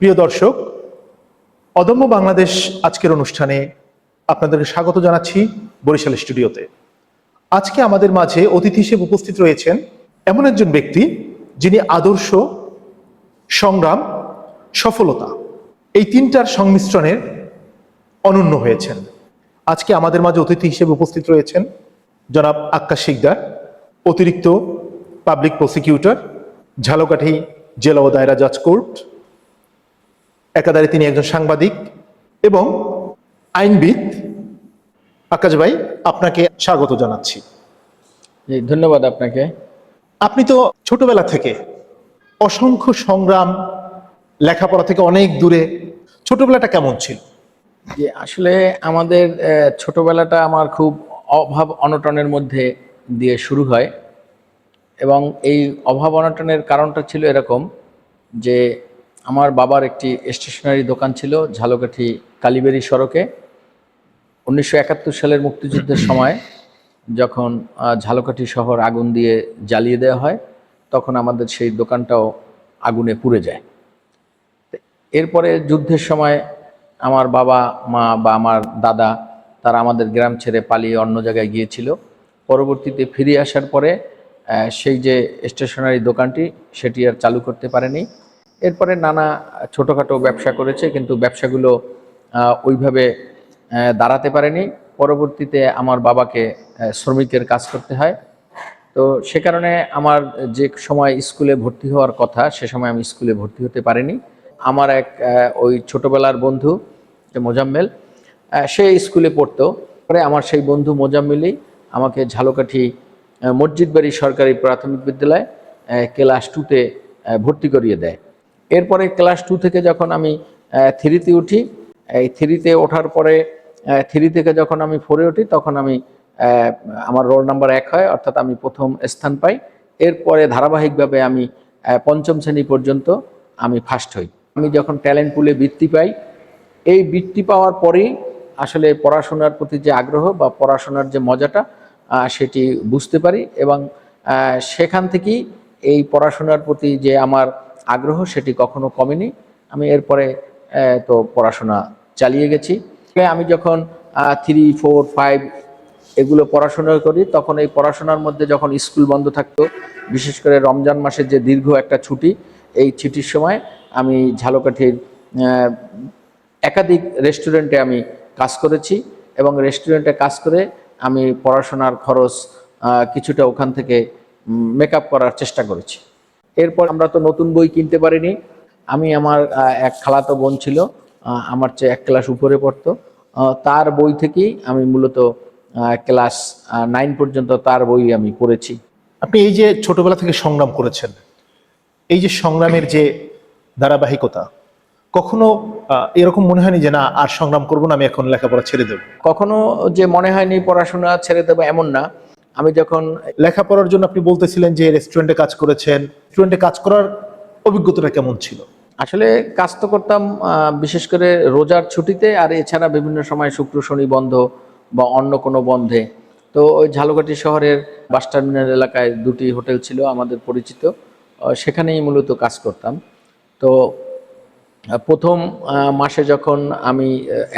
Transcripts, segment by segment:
প্রিয় দর্শক, অদম্য বাংলাদেশ আজকের অনুষ্ঠানে আপনাদেরকে স্বাগত জানাচ্ছি বরিশাল স্টুডিওতে। আজকে আমাদের মাঝে অতিথি হিসেবে উপস্থিত রয়েছেন এমন একজন ব্যক্তি যিনি আদর্শ, সংগ্রাম, সফলতা এই তিনটার সংমিশ্রণের অনন্য হয়েছেন। আজকে আমাদের মাঝে অতিথি হিসেবে উপস্থিত রয়েছেন জনাব আক্কাশ শিকদার, অতিরিক্ত পাবলিক প্রসিকিউটর, ঝালকাঠি জেলা ও দায়রা জাজ কোর্ট একাধারে তিনি একজন সাংবাদিক এবং আইনবিদ। আকাশ ভাই আপনাকে স্বাগত জানাচ্ছি। জি ধন্যবাদ আপনাকে। আপনি তো ছোটবেলা থেকে অসংখ্য সংগ্রাম লেখাপড়া থেকে অনেক দূরে ছোটবেলাটা কেমন ছিল? যে আসলে আমাদের ছোটবেলাটা আমার খুব অভাব অনটনের মধ্যে দিয়ে শুরু হয় এবং এই অভাব অনটনের কারণটা ছিল এরকম যে আমার বাবার একটি স্টেশনারি দোকান ছিল, ঝালকাঠি কালীবাড়ি সড়কে। উনিশশো একাত্তর সালের মুক্তিযুদ্ধের সময় যখন ঝালকাঠি শহর আগুন দিয়ে জ্বালিয়ে দেওয়া হয়, তখন আমাদের সেই দোকানটাও আগুনে পুড়ে যায়। এরপরে যুদ্ধের সময় আমার বাবা, মা বা আমার দাদা, তারা আমাদের গ্রাম ছেড়ে পালিয়ে অন্য জায়গায় গিয়েছিল। পরবর্তীতে ফিরে আসার পরে সেই যে স্টেশনারি দোকানটি, সেটি আর চালু করতে পারেনি। এরপরে নানা ছোটোখাটো ব্যবসা করেছে, কিন্তু ব্যবসাগুলো ওইভাবে দাঁড়াতে পারেনি। পরবর্তীতে আমার বাবাকে শ্রমিকের কাজ করতে হয়। তো সে কারণে আমার যে সময় স্কুলে ভর্তি হওয়ার কথা, সে সময় আমি স্কুলে ভর্তি হতে পারিনি। আমার এক ওই ছোটোবেলার বন্ধু মোজাম্মেল সে স্কুলে পড়তো। পরে আমার সেই বন্ধু মোজাম্মেলই আমাকে ঝালকাঠি মসজিদ বাড়ি সরকারি প্রাথমিক বিদ্যালয় ক্লাস টুতে ভর্তি করিয়ে দেয়। এরপরে ক্লাস টু থেকে যখন আমি থ্রিতে উঠি, এই থ্রিতে ওঠার পরে থ্রি থেকে যখন আমি ফোরে উঠি, তখন আমি আমার রোল নাম্বার এক হয়, অর্থাৎ আমি প্রথম স্থান পাই। এরপরে ধারাবাহিকভাবে আমি পঞ্চম শ্রেণি পর্যন্ত আমি ফার্স্ট হই। আমি যখন ট্যালেন্ট পুলে বৃত্তি পাই, এই বৃত্তি পাওয়ার পরেই আসলে পড়াশোনার প্রতি যে আগ্রহ বা পড়াশোনার যে মজাটা সেটি বুঝতে পারি এবং সেখান থেকেই এই পড়াশোনার প্রতি যে আমার আগ্রহ সেটি কখনো কমেনি। আমি এরপরে তো পড়াশোনা চালিয়ে গেছি। আমি যখন থ্রি ফোর ফাইভ এগুলো পড়াশোনা করি, তখন এই পড়াশোনার মধ্যে যখন স্কুল বন্ধ থাকতো, বিশেষ করে রমজান মাসের যে দীর্ঘ একটা ছুটি, এই ছুটির সময় আমি ঝালকাঠির একাধিক রেস্টুরেন্টে আমি কাজ করেছি এবং রেস্টুরেন্টে কাজ করে আমি পড়াশোনার খরচ কিছুটা ওখান থেকে মেকআপ করার চেষ্টা করেছি। এরপর আমরা তো নতুন বই কিনতে পারিনি। আমি আমার এক খালাতো বোন ছিল আমার চেয়ে এক ক্লাস উপরে পড়তো। তার বই থেকেই আমি মূলত ক্লাস নাইন পর্যন্ত তার বই আমি পড়েছি। আপনি এই যে ছোটবেলা থেকে সংগ্রাম করেছেন এই যে সংগ্রামের যে ধারাবাহিকতা কখনো এরকম মনে হয়নি যে না আর সংগ্রাম করব না আমি এখন লেখাপড়া ছেড়ে দেবো? কখনো যে মনে হয়নি পড়াশোনা ছেড়ে দেবো এমন না। আমি যখন লেখাপড়ার জন্য আপনি বলতেছিলেন যে রেস্টুরেন্টে কাজ করেছেন রেস্টুরেন্টে কাজ করার অভিজ্ঞতাটা কেমন ছিল? আসলে কাজ তো করতাম বিশেষ করে রোজার ছুটিতে আর এছাড়া বিভিন্ন সময় শুক্র, শনি বন্ধ বা অন্য কোনো বন্ধে। তো ওই ঝালকাঠি শহরের বাস টার্মিনাল এলাকায় দুটি হোটেল ছিল আমাদের পরিচিত সেখানেই মূলত কাজ করতাম। তো প্রথম মাসে যখন আমি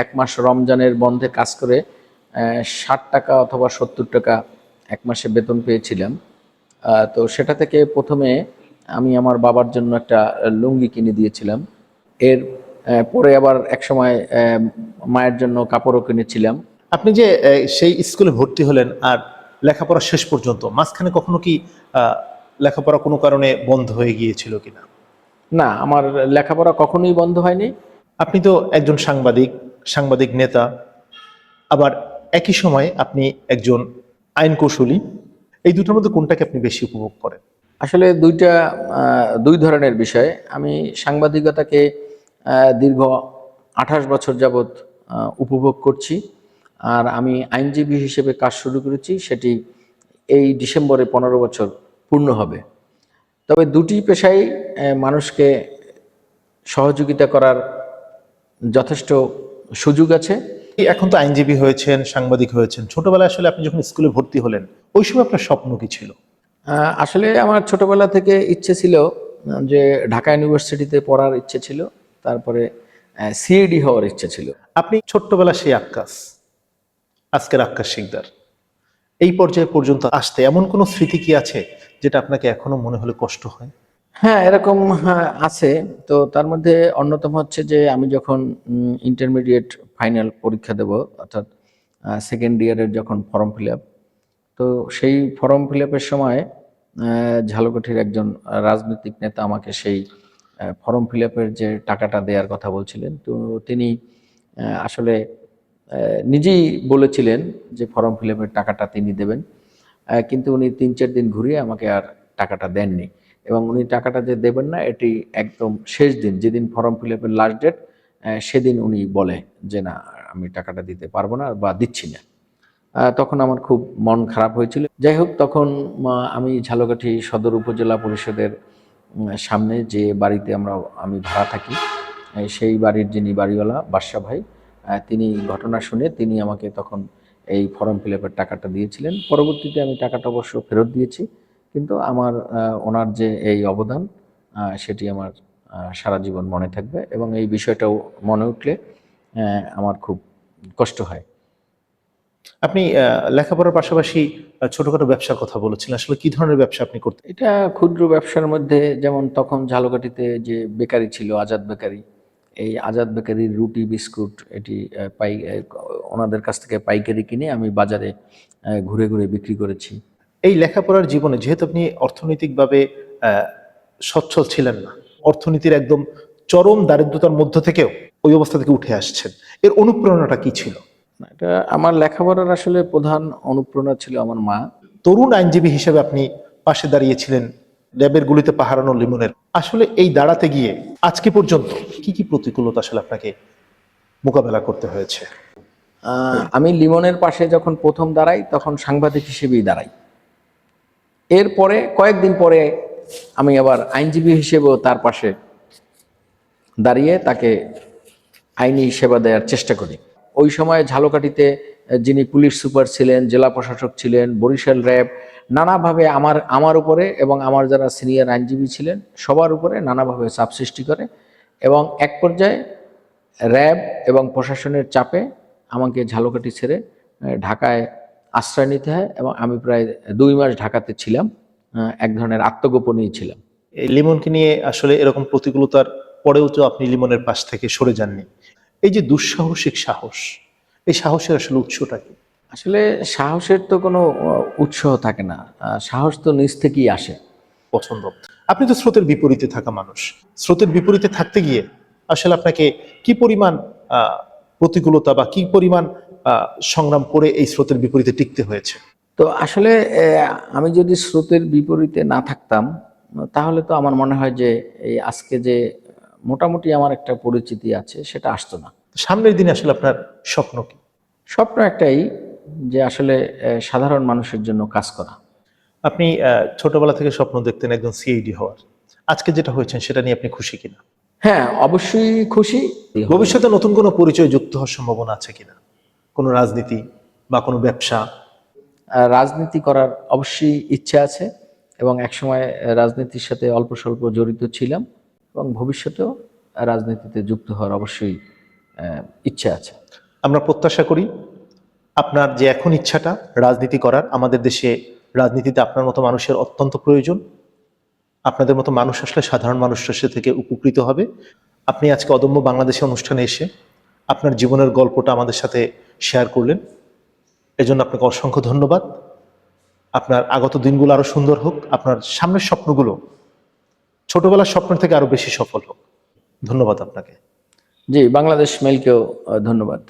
এক মাস রমজানের বন্ধে কাজ করে ষাট টাকা অথবা সত্তর টাকা এক মাসে বেতন পেয়েছিলাম। তো সেটা থেকে প্রথমে আমি আমার বাবার জন্য একটা লুঙ্গি কিনে দিয়েছিলাম। এর পরে আবার এক সময় মায়ের জন্য কাপড়ও কিনেছিলাম। আপনি যে সেই স্কুলে ভর্তি হলেন আর লেখাপড়া শেষ পর্যন্ত মাঝখানে কখনো কি লেখাপড়া কোনো কারণে বন্ধ হয়ে গিয়েছিল কিনা? না আমার লেখাপড়া কখনোই বন্ধ হয়নি। আপনি তো একজন সাংবাদিক সাংবাদিক নেতা। আবার একই সময়ে আপনি একজন আইন কৌশলী, এই দুটোর মধ্যে কোনটাকে আপনি বেশি উপভোগ করেন? আসলে দুইটা দুই ধরনের বিষয়। আমি সাংবাদিকতাকে দীর্ঘ আঠাশ বছর যাবৎ উপভোগ করছি। আর আমি আইনজীবী হিসেবে কাজ শুরু করেছি, সেটি এই ডিসেম্বরে পনেরো বছর পূর্ণ হবে। তবে দুটি পেশাই মানুষকে সহযোগিতা করার যথেষ্ট সুযোগ আছে। এখন তো আইনজীবী হয়েছেন সাংবাদিক হয়েছেন। ছোটবেলায় আসলে আপনি যখন স্কুলে ভর্তি হলেন ওই সময় আপনার স্বপ্ন কি ছিল? আসলে আমার ছোটবেলা থেকে ইচ্ছে ছিল যে ঢাকা ইউনিভার্সিটিতে পড়ার ইচ্ছে ছিল তারপরে সিএডি হওয়ার ইচ্ছে ছিল। আপনি ছোট্টবেলা সেই আক্কাস আজকের আক্কাস শিকদার এই পর্যায়ে পর্যন্ত আসতে এমন কোনো স্মৃতি কি আছে যেটা আপনাকে এখনও মনে হলে কষ্ট হয়? হ্যাঁ এরকম হ্যাঁ, আছে। তো তার মধ্যে অন্যতম হচ্ছে যে আমি যখন ইন্টারমিডিয়েট ফাইনাল পরীক্ষা দেব, অর্থাৎ সেকেন্ড ইয়ারের যখন ফর্ম ফিল আপ তো সেই ফর্ম ফিল আপের সময় ঝালকাঠির একজন রাজনৈতিক নেতা আমাকে সেই ফর্ম ফিল আপের যে টাকাটা দেওয়ার কথা বলছিলেন, তো তিনি আসলে নিজেই বলেছিলেন যে ফর্ম ফিল আপের টাকাটা তিনি দেবেন কিন্তু উনি তিন চার দিন ঘুরিয়ে আমাকে আর টাকাটা দেননি এবং উনি টাকাটা যে দেবেন না, এটি একদম শেষ দিন, যেদিন ফর্ম ফিল আপের লাস্ট ডেট সেদিন উনি বলে যে, না, আমি টাকাটা দিতে পারব না বা দিচ্ছি না। তখন আমার খুব মন খারাপ হয়েছিল। যাই হোক, তখন আমি ঝালকাঠি সদর উপজেলা পরিষদের সামনে যে বাড়িতে আমরা, আমি ভাড়া থাকি সেই বাড়ির যিনি বাড়িওয়ালা, বাদশা ভাই তিনি ঘটনা শুনে তিনি আমাকে তখন এই ফর্ম ফিল টাকাটা দিয়েছিলেন। পরবর্তীতে আমি টাকাটা অবশ্য ফেরত দিয়েছি। কিন্তু আমার ওনার যে এই অবদান সেটি আমার সারা জীবন মনে থাকবে এবং এই বিষয়টাও মনে উঠলে আমার খুব কষ্ট হয়। আপনি লেখাপড়ার পাশাপাশি ছোটখাটো ব্যবসার কথা বলেছিলেন। আসলে কি ধরনের ব্যবসা আপনি করতেন? এটা ক্ষুদ্র ব্যবসার মধ্যে যেমন তখন ঝালকাঠিতে যে বেকারি ছিল আজাদ বেকারি এই আজাদ বেকারির রুটি বিস্কুট এটি পাই ওনাদের কাছ থেকে পাইকারি কিনে আমি বাজারে ঘুরে ঘুরে বিক্রি করেছি। এই লেখাপড়ার জীবনে যেহেতু আপনি অর্থনৈতিকভাবে সচ্ছল ছিলেন না অর্থনীতির একদম চরম দারিদ্রতার মধ্য থেকেও ওই অবস্থা থেকে উঠে আসছেন। এর অনুপ্রেরণাটা কি ছিল? এটা আমার লেখাপড়ার আসলে প্রধান অনুপ্রেরণা ছিল আমার মা। তরুণ আইনজীবী হিসেবে আপনি পাশে দাঁড়িয়েছিলেন র্যাবের গুলিতে পাহারানো লিমনের। আসলে এই দাঁড়াতে গিয়ে আজকে পর্যন্ত কি কি প্রতিকূলতা আসলে আপনাকে মোকাবেলা করতে হয়েছে? আমি লিমনের পাশে যখন প্রথম দাঁড়াই তখন সাংবাদিক হিসেবেই দাঁড়াই। এরপরে কয়েকদিন পরে আমি আবার আইনজীবী হিসেবেও তার পাশে দাঁড়িয়ে তাকে আইনি সেবা দেওয়ার চেষ্টা করি। ওই সময় ঝালকাঠিতে যিনি পুলিশ সুপার ছিলেন, জেলা প্রশাসক ছিলেন, বরিশাল র্যাব, নানাভাবে আমার আমার উপরে এবং আমার যারা সিনিয়র আইনজীবী ছিলেন, সবার উপরে নানাভাবে চাপ সৃষ্টি করে এবং এক পর্যায়ে র্যাব এবং প্রশাসনের চাপে আমাকে ঝালকাঠি ছেড়ে ঢাকায় আশ্রয় নিতে হয় এবং আমি প্রায় দুই মাস ঢাকাতে ছিলাম। এক ধরনের আত্মগোপনেই ছিলাম। এই লিমনকে নিয়ে আসলে এরকম প্রতিকূলতার পরেও তো আপনি লিমনের পাশ থেকে সরে যাননি। এই যে দুঃসাহসিক সাহস এই সাহসের আসলে উৎসটা কি? আসলে সাহসের তো কোনো আহ, উৎসাহ থাকে না। সাহস তো নিজ থেকেই আসে। পছন্দ। আপনি তো স্রোতের বিপরীতে থাকা মানুষ। স্রোতের বিপরীতে থাকতে গিয়ে আসলে আপনাকে কি পরিমাণ আহ, প্রতিকূলতা বা কি পরিমাণ আহ, সংগ্রাম করে এই স্রোতের বিপরীতে টিকতে হয়েছে? তো আসলে আমি যদি স্রোতের বিপরীতে না থাকতাম তাহলে তো আমার মনে হয় যে এই আজকে যে মোটামুটি আমার একটা পরিচিতি আছে সেটা আসতো না। সামনের দিনে আসলে আপনার স্বপ্ন কি? স্বপ্ন একটাই যে আসলে সাধারণ মানুষের জন্য কাজ করা। আপনি আহ, ছোটবেলা থেকে স্বপ্ন দেখতেন একজন সিআইডি হওয়ার। আজকে যেটা হয়েছেন সেটা নিয়ে আপনি খুশি কিনা? হ্যাঁ অবশ্যই খুশি। ভবিষ্যতে নতুন কোনো পরিচয় যুক্ত হওয়ার সম্ভাবনা আছে কিনা? কোনো রাজনীতি বা কোনো ব্যবসা রাজনীতি করার অবশ্যই ইচ্ছা আছে এবং একসময় রাজনীতির সাথে অল্প স্বল্প জড়িত ছিলাম এবং ভবিষ্যতেও রাজনীতিতে যুক্ত হওয়ার অবশ্যই ইচ্ছা আছে। আমরা প্রত্যাশা করি আপনার যে এখন ইচ্ছাটা রাজনীতি করার, আমাদের দেশে রাজনীতিতে আপনার মতো মানুষের অত্যন্ত প্রয়োজন। আপনাদের মতো মানুষ আসলে সাধারণ মানুষের সে থেকে উপকৃত হবে। আপনি আজকে অদম্য বাংলাদেশে অনুষ্ঠানে এসে আপনার জীবনের গল্পটা আমাদের সাথে শেয়ার করলেন। এজন্য আপনাকে অসংখ্য ধন্যবাদ। আপনার আগত দিনগুলো আরও সুন্দর হোক। আপনার সামনের স্বপ্নগুলো ছোটবেলার স্বপ্নের থেকে আরও বেশি সফল হোক। ধন্যবাদ আপনাকে। জি, বাংলাদেশ মেলকেও ধন্যবাদ।